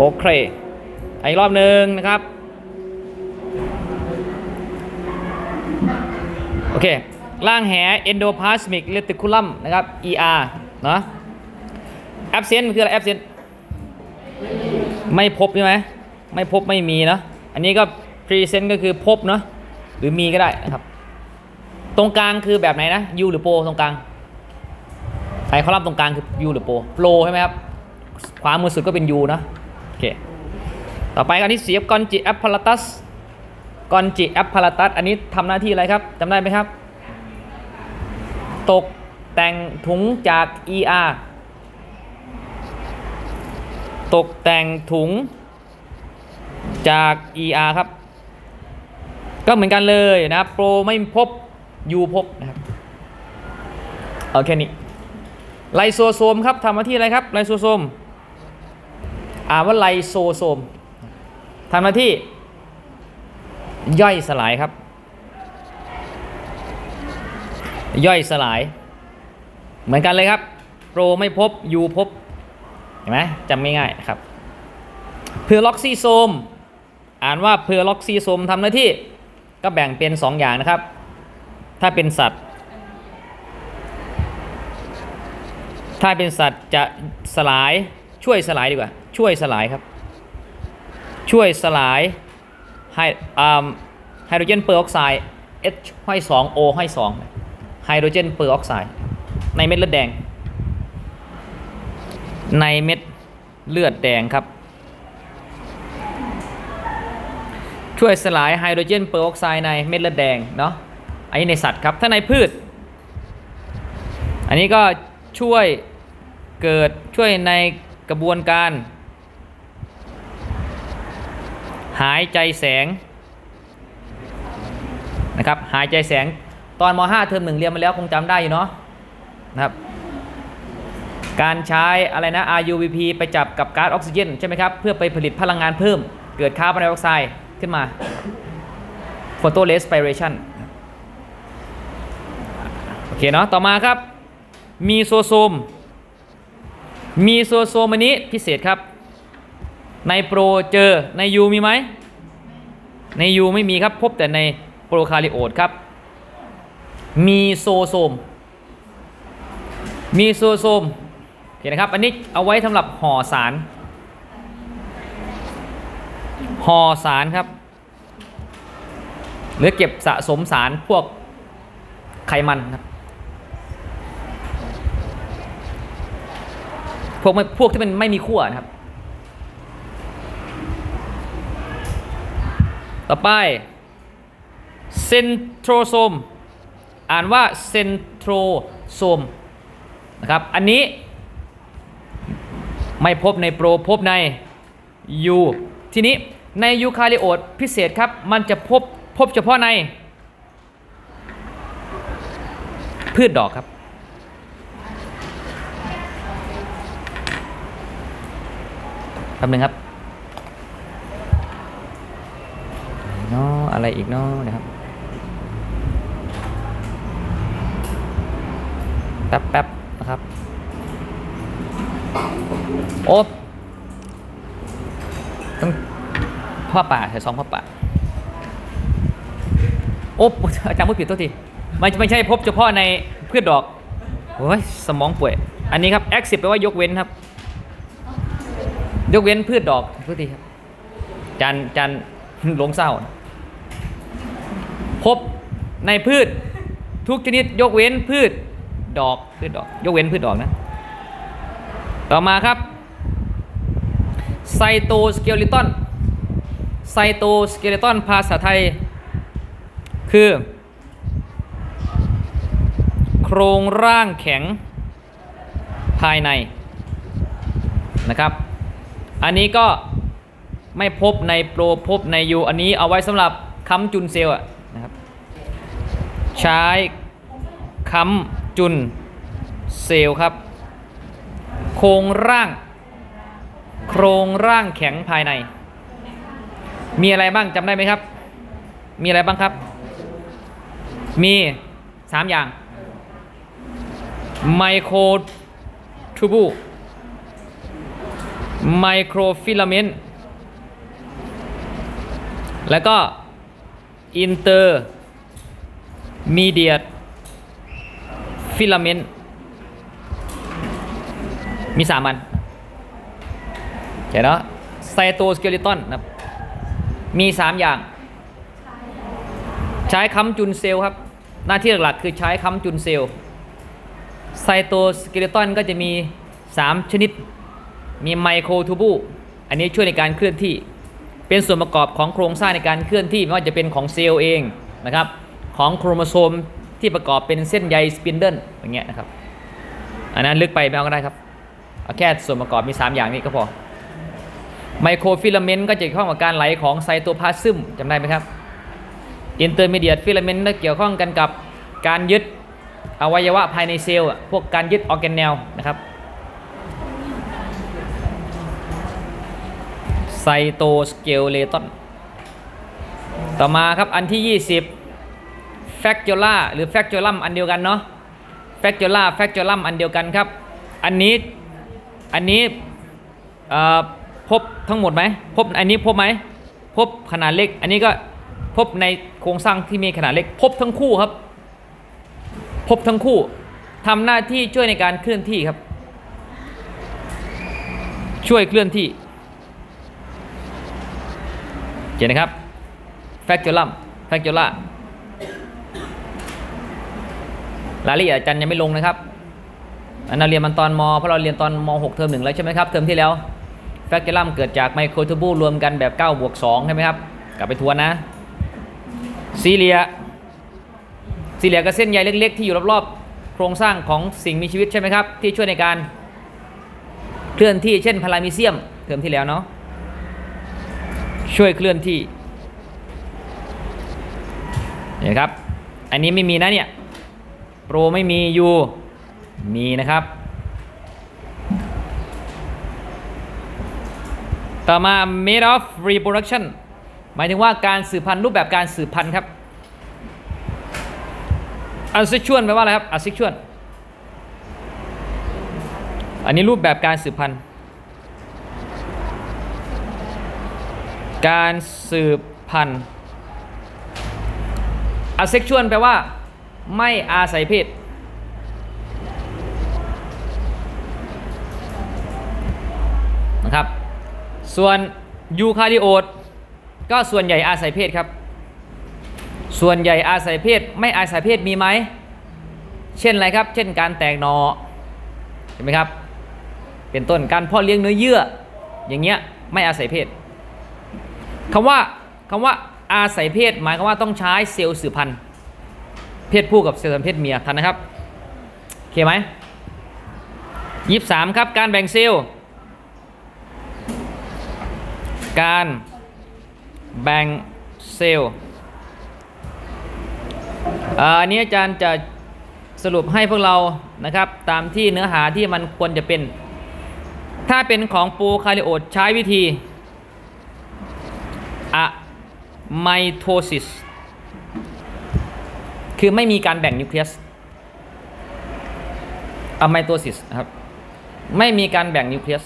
โอเคอีกรอบหนึ่งนะครับ โอเคร่างแห endoplasmic reticulum นะครับ ER เนาะ absent คืออะไร absent ไม่พบใช่ไหม ไม่พบไม่มีเนาะ อันนี้ก็ present ก็คือพบเนาะ หรือมีก็ได้นะครับ ตรงกลางคือแบบไหนนะ U หรือโปรตรงกลางไอ้คอลัมน์ตรงกลางคือ U หรือโปรโปรใช่ไหมครับ ขวามือสุดก็เป็น U เนาะ เค ต่อไปกันที่เสียบกอนจิแอปพาราตัสกอนจิแอปพาราตัสอันนี้ทำหน้าที่อะไรครับจำได้ไหมครับ ตกแต่งถุงจาก ER ตกแต่งถุงจาก ER ครับ ก็เหมือนกันเลยนะครับโปรไม่พบ U พบนะครับเอาแค่นี้ไลโซโซมครับทำหน้าที่อะไรครับไลโซโซม อ่านว่าไลโซโซมทำหน้าที่ย่อยสลายครับ ย่อยสลาย เหมือนกันเลยครับ โปรไม่พบยูพบ เห็นไหมจำง่ายๆครับเพอร์ล็อกซีโซมอ่านว่าเพอร์ล็อกซีโซมทำหน้าที่ก็แบ่งเป็น 2 อย่างนะครับ ถ้าเป็นสัตว์ ถ้าเป็นสัตว์จะสลายช่วยสลายดีกว่า ช่วยสลายครับ ช่วยสลายไฮอ่าไฮโดรเจนเปอร์ออกไซด์ H ห้อย2 O ห้อย2ไฮโดรเจนเปอร์ออกไซด์ในเม็ดเลือดแดง ในเม็ดเลือดแดงครับ ช่วยสลายไฮโดรเจนเปอร์ออกไซด์ในเม็ดเลือดแดงเนาะอันนี้ในสัตว์ครับ ถ้าในพืช อันนี้ก็ช่วยเกิดช่วยในกระบวนการ หายใจแสงนะครับหายใจแสงตอนม .5 เทอมหนึ่งเรียนมาแล้วคงจำได้อยู่เนาะนะครับการใช้อะไรนะ RUVP ไปจับกับก๊าซออกซิเจนใช่ไหมครับ เพื่อไปผลิตพลังงานเพิ่ม เกิดคาร์บอนไดออกไซด์ขึ้นมา photo respiration โอเคเนาะต่อมาครับ มีโซโซม มีโซโซมอันนี้พิเศษครับ ในโปรเจอในยูมีไหม ในยูไม่มีครับ พบแต่ในโปรคาริโอตครับ มีโซโซม มีโซโซมโอเคนะครับ อันนี้เอาไว้สำหรับห่อสาร ห่อสารครับหรือเก็บสะสมสารพวกไขมันครับพวกพวกที่มันไม่มีขั้วนะครับ ต่อไปเซนโทรโซมอ่านว่าเซนโทรโซมนะครับ อันนี้ไม่พบในโปรพบในยูทีนี้ในยูคาริโอตพิเศษครับ มันจะพบพบเฉพาะใน พืชดอกครับแป๊บนึงครับ เนาะอะไรอีกเนาะนะครับแป๊บแป๊บนะครับโอ้ต้องพ่อป่าใส่ซองพ่อป่าโอ้อาจารย์พูดผิดตัวทีไม่ไม่ใช่พบเฉพาะในพืชดอกโอ้ยสมองป่วย อันนี้ครับ exit แปลว่ายกเว้นครับ ยกเว้นพืชดอกทุกทีครับจันจันหลงเศร้า พบในพืชทุกชนิดยกเว้นพืชดอกพืชดอก ยกเว้นพืชดอกนะ ต่อมาครับไซโตสเกลิตันไซโตสเกลิตันภาษาไทย คือ โครงร่างแข็งภายในนะครับ อันนี้ก็ไม่พบในโปรพบในยูอันนี้เอาไว้สำหรับค้ำจุนเซลล์อะ ใช้ค้ำจุนเซลล์ครับ โครงร่าง โครงร่างแข็งภายใน มีอะไรบ้างจำได้ไหมครับ มีอะไรบ้างครับ มีสามอย่าง ไมโครทูบูไมโครฟิลาเมนต์ แล้วก็อินเตอร์ มีเดียฟิลาเมนต์มีสามอันเห็นเนาะไซโตสเกเลตันนะครับมี3อย่าง ใช้ค้ำจุนเซลล์ครับ หน้าที่หลักๆคือใช้ค้ำจุนเซลล์ไซโตสเกเลตันก็จะมี 3 ชนิด มีไมโครทูบูอันนี้ช่วยในการเคลื่อนที่ เป็นส่วนประกอบของโครงสร้างในการเคลื่อนที่ไม่ว่าจะเป็นของเซลล์เองนะครับ ของโครโมโซมที่ประกอบเป็นเส้นใยสปินเดิลอย่างเงี้ยนะครับ อันนั้นลึกไปไม่เอาก็ได้ครับ เอาแค่ส่วนประกอบมี 3 อย่างนี้ก็พอ ไมโครฟิลาเมนต์ก็จะเกี่ยวข้องกับการไหลของไซโตพลาซึมจำได้ไหมครับ อินเตอร์มีเดียตฟิลาเมนต์ก็เกี่ยวข้องกันกับการยึดอวัยวะภายในเซลล์พวกการยึดออร์แกนเนลนะครับไซโตสเกลเลตันต่อมาครับอันที่ 20 แฟกจ u ล่าหรือแฟกจ u ลัมอันเดียวกันเนาะแฟกจ u ล่าแฟกจ u ลัมอันเดียวกันครับ อันนี้อันนี้พบทั้งหมดไหมพบอันนี้พบไหมพบขนาดเล็ก อันนี้ก็พบในโครงสร้างที่มีขนาดเล็ก พบทั้งคู่ครับ พบทั้งคู่ทำหน้าที่ช่วยในการเคลื่อนที่ครับ ช่วยเคลื่อนที่เห็นนะครับแฟกจูลัมแฟกจูล่า รายละเอียดอาจารย์ยังไม่ลงนะครับอันนั้นเรียนมันตอนมเพราะเราเรียนตอนม 6 เทอมหนึ่งแล้วใช่ไหมครับเทอมที่แล้วแฟกเจูลัมเกิดจากไมโครทูบูรวมกันแบบ9บวก2ใช่ไหมครับกลับไปทวนนะซีเลียซีเลียก็เส้นใยเล็กๆที่อยู่รอบๆ โครงสร้างของสิ่งมีชีวิตใช่ไหมครับ ที่ช่วยในการเคลื่อนที่เช่นพารามิเซียมเทอมที่แล้วเนาะช่วยเคลื่อนที่เห็นครับ อันนี้ไม่มีนะเนี่ย โปรไม่มียูมีนะครับ ต่อมา made of reproduction หมายถึงว่าการสืบพันธุ์รูปแบบการสืบพันธุ์ครับ asexual แปลว่าอะไรครับ asexual อันนี้รูปแบบการสืบพันธุ์ การสืบพันธุ์ asexual แปลว่า ไม่อาศัยเพศนะครับ ส่วนยูคาริโอตก็ส่วนใหญ่อาศัยเพศครับ ส่วนใหญ่อาศัยเพศไม่อาศัยเพศมีไหม เช่นอะไรครับ เช่นการแตกหนอเห็นไหมครับ เป็นต้นการเพาะเลี้ยงเนื้อเยื่อ อย่างเงี้ยไม่อาศัยเพศคำว่าคำว่าอาศัยเพศหมายความว่าต้องใช้เซลล์สืบพันธุ์ เพศผู้กับเซลล์เพศเมียทันนะครับโอเคไหมยี่สามครับ การแบ่งเซลล์ การแบ่งเซลล์อันนี้อาจารย์จะสรุปให้พวกเรานะครับ ตามที่เนื้อหาที่มันควรจะเป็น ถ้าเป็นของปรคาริโอตใช้วิธีอะไมโทซิส คือไม่มีการแบ่งนิวเคลียสอะไมโทซิสครับ ไม่มีการแบ่งนิวเคลียส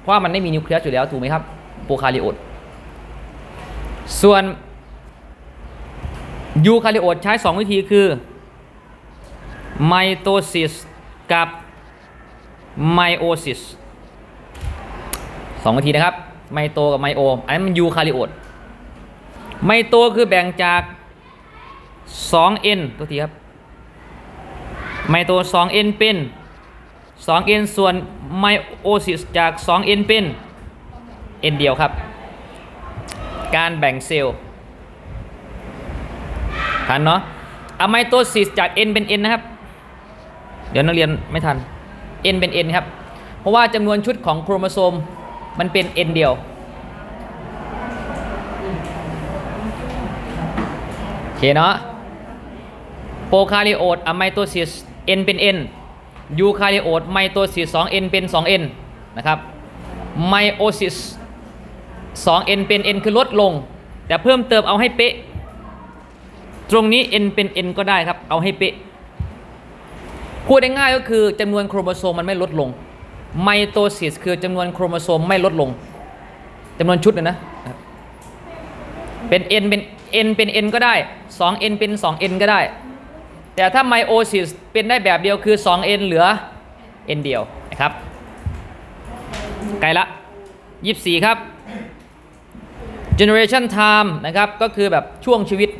เพราะมันไม่มีนิวเคลียสอยู่แล้วถูกไหมครับโปรคาริโอต ส่วนยูคาริโอตใช้ 2 วิธีคือไมโทซิสกับไมโอซิสสองวิธีนะครับไมโตกับไมโออันนี้มันยูคาริโอตไมโตคือแบ่งจาก 2n ตัวทีครับ ไมโต 2n เป็น 2n ส่วนไมโอซิสจาก 2n เป็น n เดียวครับ การแบ่งเซลล์ทันเนาะอะไมโตซิสจาก n เป็น n นะครับ เดี๋ยวนักเรียนไม่ทัน n เป็น n ครับ เพราะว่าจำนวนชุดของโครโมโซมมันเป็น n เดียวโอเคเนาะ โปรคาริโอตอะไมโตซิส n เป็น n ยูคาริโอตไมโตซิส 2n เป็น 2n นะครับไมโอซิส 2n เป็น n คือลดลง แต่เพิ่มเติมเอาให้เป๊ะ ตรงนี้ n เป็น n ก็ได้ครับ เอาให้เป๊ะ พูดง่ายๆก็คือจำนวนโครโมโซมมันไม่ลดลงไมโตซิสคือจำนวนโครโมโซมไม่ลดลงจำนวนชุดเลยนะ เป็น n เป็น n เป็น n ก็ได้ 2n เป็น 2n ก็ได้ แต่ถ้าไมโอซิสเป็นได้แบบเดียวคือ 2n เหลือ n เดียวนะครับ ไกลละ 24 ครับ generation time นะครับ ก็คือแบบช่วงชีวิต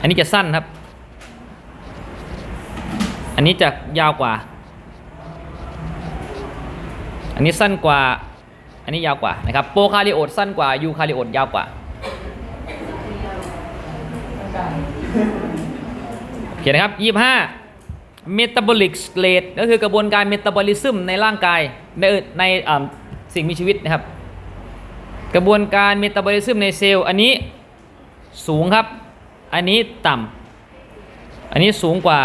อันนี้จะสั้นครับ อันนี้จะยาวกว่า อันนี้สั้นกว่า อันนี้ยาวกว่านะครับ โปรคาริโอตสั้นกว่ายูคาริโอตยาวกว่า โอเคนนะครับ25 metabolic rate ก็คือกระบวนการ metabolism ในร่างกาย ในในสิ่งมีชีวิตนะครับ กระบวนการ metabolism ในเซลล์อันนี้สูงครับ อันนี้ต่ำอันนี้สูงกว่า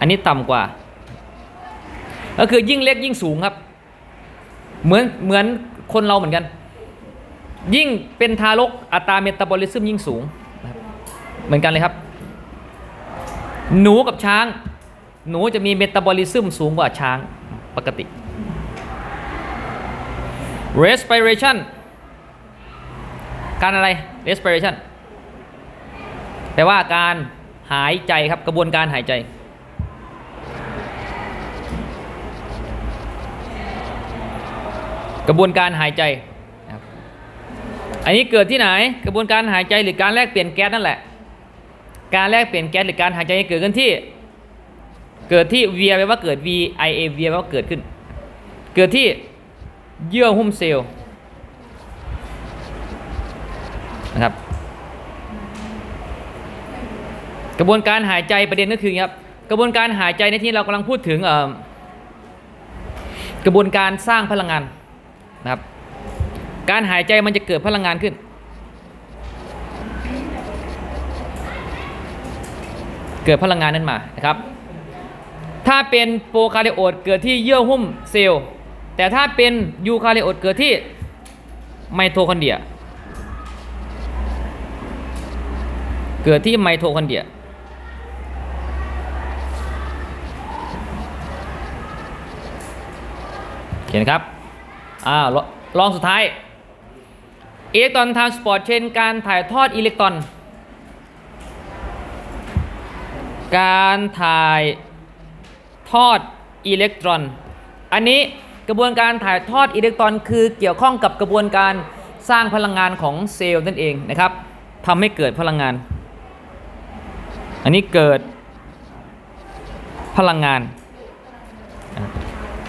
อันนี้ต่ำกว่า ก็คือยิ่งเล็กยิ่งสูงครับ เหมือนเหมือนคนเราเหมือนกัน ยิ่งเป็นทารกอัตราเมตาบอลิซึมยิ่งสูง มือนกันเลยครับ หนูกับช้าง หนูจะมีเมตาบอลิซึมสูงกว่าช้างปกติ respiration การอะไร respiration แปลว่าการหายใจครับกระบวนการหายใจ กระบวนการหายใจอันนี้เกิดที่ไหนกระบวนการหายใจหรือการแลกเปลี่ยนแก๊สนั่นแหละ การแลกเปลี่ยนแก๊สหรือการหายใจเกิดขึ้นที่ เกิดที่ v แปลว่าเกิด v i a v แปลว่าเกิดขึ้น เกิดที่เยื่อหุ้มเซลล์นะครับ กระบวนการหายใจประเด็นก็คือครับกระบวนการหายใจในที่เรากำลังพูดถึงกระบวนการสร้างพลังงานนะครับ การหายใจมันจะเกิดพลังงานขึ้น เกิดพลังงานนั้นมานะครับ ถ้าเป็นโปรคาริโอตเกิดที่เยื่อหุ้มเซลล์ แต่ถ้าเป็นยูคาริโอตเกิดที่ไมโทคอนเดรีย เกิดที่ไมโทคอนเดรียโอเคนครับอ่าลลองสุดท้ายอิเล็กตรอนทรานสปอร์ตเชนการถ่ายทอดอิเล็กตรอน การถ่ายทอดอิเล็กตรอน อันนี้กระบวนการถ่ายทอดอิเล็กตรอน คือเกี่ยวข้องกับกระบวนการสร้างพลังงานของเซลล์นั่นเองนะครับทำให้เกิดพลังงาน อันนี้เกิดพลังงาน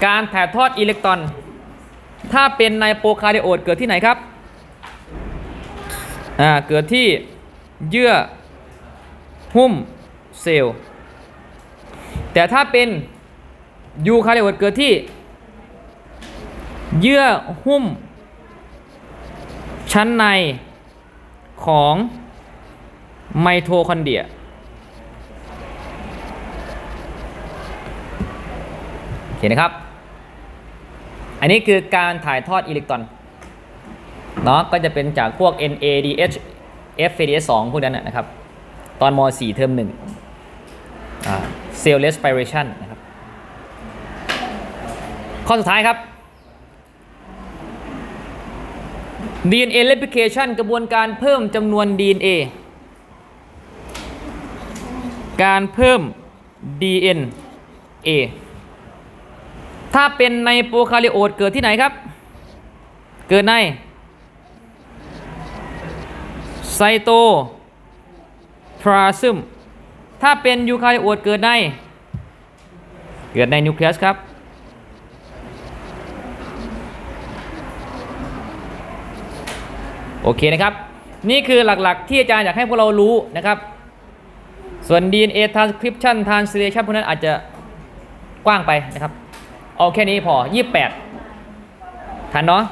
การถ่ายทอดอิเล็กตรอน ถ้าเป็นในโปรคาริโอตเกิดที่ไหนครับอ่าเกิดที่เยื่อหุ้ม เซลล์ แต่ถ้าเป็นยูคาริโอตเกิดที่ เยื่อหุ้ม ชั้นในของไมโทคอนเดรียโอเคนะครับ อันนี้คือการถ่ายทอดอิเล็กตรอนเนาะก็จะเป็นจากพวก NADH FADH 2 พวกนั้นนะนะครับ ตอนม .4 เทอม1 อ่า Cell Respiration นะครับ ข้อสุดท้ายครับ DNA replication กระบวนการเพิ่มจำนวน DNA การเพิ่ม DNA ถ้าเป็นในโปรคาริโอตเกิดที่ไหนครับ เกิดในไซโตพลาซึม ถ้าเป็นยูคาริโอตเกิดใน เกิดในนิวเคลียสครับ โอเคนะครับ นี่คือหลักๆ ที่อาจารย์อยากให้พวกเรารู้นะครับ ส่วน DNA transcription translation พวกนั้นอาจจะกว้างไปนะครับ เอาแค่นี้พอ 28 ทันเนาะ